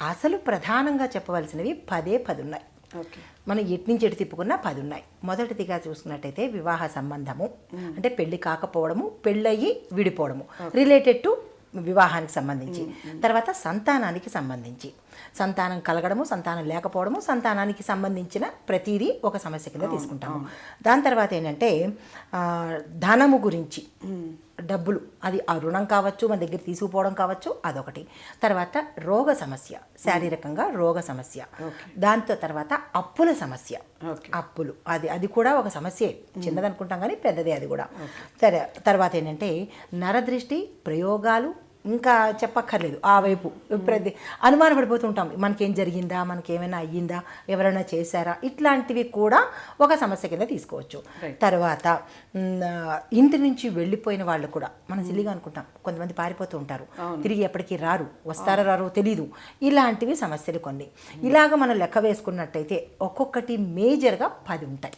అసలు ప్రధానంగా చెప్పవలసినవి పదే పది ఉన్నాయి మనం ఎటు నుంచి ఎటు తిప్పుకున్నా పది ఉన్నాయి మొదటిదిగా చూసుకున్నట్టయితే వివాహ సంబంధము అంటే పెళ్ళి కాకపోవడము పెళ్ళయి విడిపోవడము రిలేటెడ్ టు వివాహానికి సంబంధించి. తర్వాత సంతానానికి సంబంధించి. సంతానం కలగడము సంతానం లేకపోవడము సంతానానికి సంబంధించిన ప్రతిదీ ఒక సమస్య కింద తీసుకుంటాము. దాని తర్వాత ఏంటంటే ధనము గురించి. డబ్బులు. అది ఆ రుణం కావచ్చు మన దగ్గర తీసుకుపోవడం కావచ్చు అదొకటి. తర్వాత రోగ సమస్య శారీరకంగా రోగ సమస్య. దాంతో తర్వాత అప్పుల సమస్య. అప్పులు. అది అది కూడా ఒక సమస్యే. చిన్నది అనుకుంటాం కానీ పెద్దదే అది కూడా. సరే తర్వాత ఏంటంటే నరదృష్టి ప్రయోగాలు ఇంకా చెప్పక్కర్లేదు. ఆ వైపు ప్రతి అనుమాన పడిపోతుంటాం మనకేం జరిగిందా? మనకేమైనా అయ్యిందా? ఎవరైనా చేశారా? ఇట్లాంటివి కూడా ఒక సమస్య కింద తీసుకోవచ్చు. తర్వాత ఇంటి నుంచి వెళ్ళిపోయిన వాళ్ళు కూడా మనం సిల్లిగా అనుకుంటాం కొంతమంది పారిపోతూ ఉంటారు. తిరిగి ఎప్పటికీ రారు. వస్తారో రారో తెలీదు. ఇలాంటివి సమస్యలు కొన్ని. ఇలాగ మనం లెక్క వేసుకున్నట్టయితే ఒక్కొక్కటి మేజర్గా పది ఉంటాయి.